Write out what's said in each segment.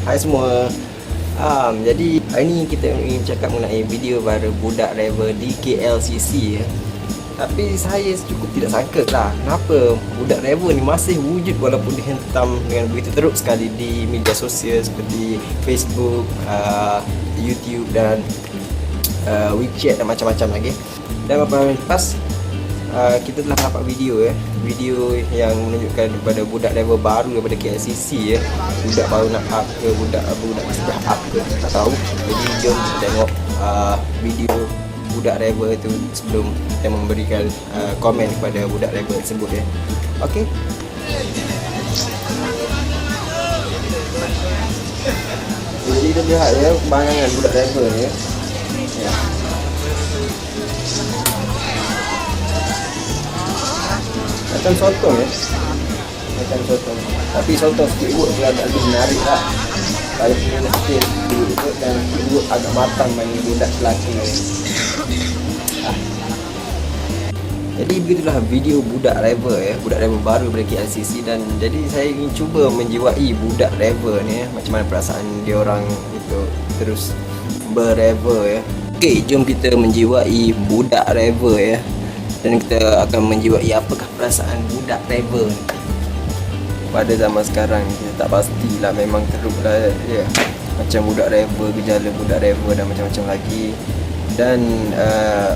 Hai semua um, Jadi hari ni kita ingin cakap mengenai video viral budak driver di KLCC ya. Tapi saya cukup tidak sangka lah Kenapa budak driver ni masih wujud Walaupun dihentam dengan begitu teruk sekali Di media sosial seperti Facebook, uh, YouTube dan uh, WeChat dan macam-macam lagi Dan beberapa hari lepas uh, kita telah dapat video ya video yang menunjukkan daripada budak level baru daripada KLCC ya budak baru nak up ke budak budak sudah up ke tak tahu. Jadi jom kita tengok uh, video budak level itu sebelum kita memberikan uh, komen kepada budak level tersebut ya okey. Jadi kita lihat ya kembangan budak level ni ya. ya. Macam sotong ya Macam sotong. Tapi sotong sikit urut dia agak lebih menarik lah. Kalau punya sikit urut dan urut agak matang bagi budak lelaki ah. Jadi begitulah video budak driver ya Budak driver baru daripada KLCC Dan jadi saya ingin cuba menjiwai budak driver ni ya Macam mana perasaan dia orang itu terus berrever ya Okay, jom kita menjiwai budak driver ya dan kita akan menjiwai apakah perasaan budak driver pada zaman sekarang kita tak pastilah memang teruk lah ya. macam budak driver gejala budak driver dan macam-macam lagi. Dan uh,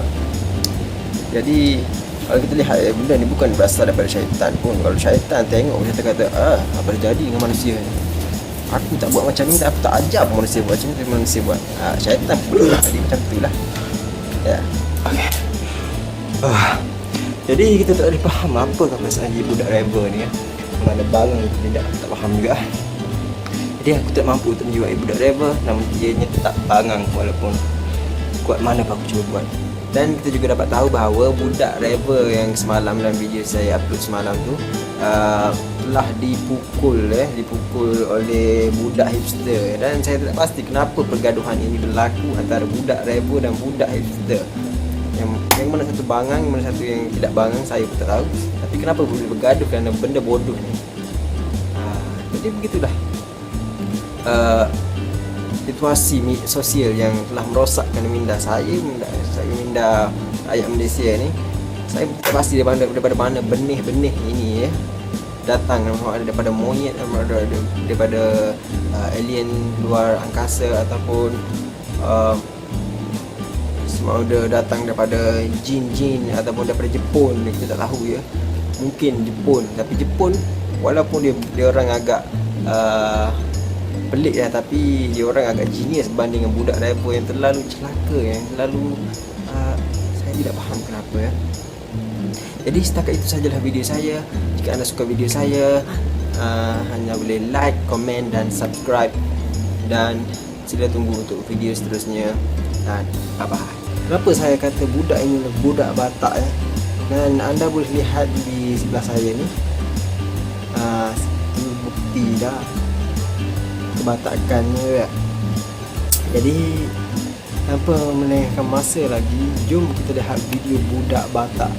jadi kalau kita lihat ya, benda ni bukan berasal daripada syaitan pun. Kalau syaitan tengok kita kata ah apa jadi dengan manusia ni? Aku tak buat macam ni aku tak ajar manusia buat. Macam ni manusia buat. Ah, syaitan pun jadi macam tu lah. Ya. okay. Uh, jadi kita tak boleh faham apa kan perasaan dia budak driver ni ya. Mana barang kita tidak tak faham juga. Jadi aku tak mampu untuk menjiwai budak driver namun dia tetap bangang walaupun kuat mana pun aku cuba buat. Dan kita juga dapat tahu bahawa budak driver yang semalam dalam video saya upload semalam tu uh, telah dipukul eh dipukul oleh budak hipster dan saya tidak pasti kenapa pergaduhan ini berlaku antara budak driver dan budak hipster yang yang mana satu bangang yang mana satu yang tidak bangang saya pun tak tahu. Tapi kenapa boleh bergaduh kerana benda bodoh ni? Uh, jadi begitulah. Uh, situasi sosial yang telah merosakkan minda saya minda saya minda ayat Malaysia ni saya tak pasti daripada, daripada mana benih-benih ini ya datang daripada monyet daripada, daripada uh, alien luar angkasa ataupun uh, sama ada datang daripada jin-jin ataupun daripada Jepun kita tak tahu ya. Mungkin Jepun tapi Jepun walaupun dia dia orang agak uh, pelik ya tapi dia orang agak genius berbanding dengan budak driver yang terlalu celaka yang terlalu uh, saya tidak faham kenapa ya. Jadi setakat itu sajalah video saya. Jika anda suka video saya uh, hanya boleh like, komen dan subscribe. Dan sila tunggu untuk video seterusnya. Dan bye bye Kenapa saya kata budak ini budak Batak ya? Dan anda boleh lihat di sebelah saya ni. Uh, bukti dah kebatakannya ya. Jadi tanpa melengahkan masa lagi, jom kita lihat video budak Batak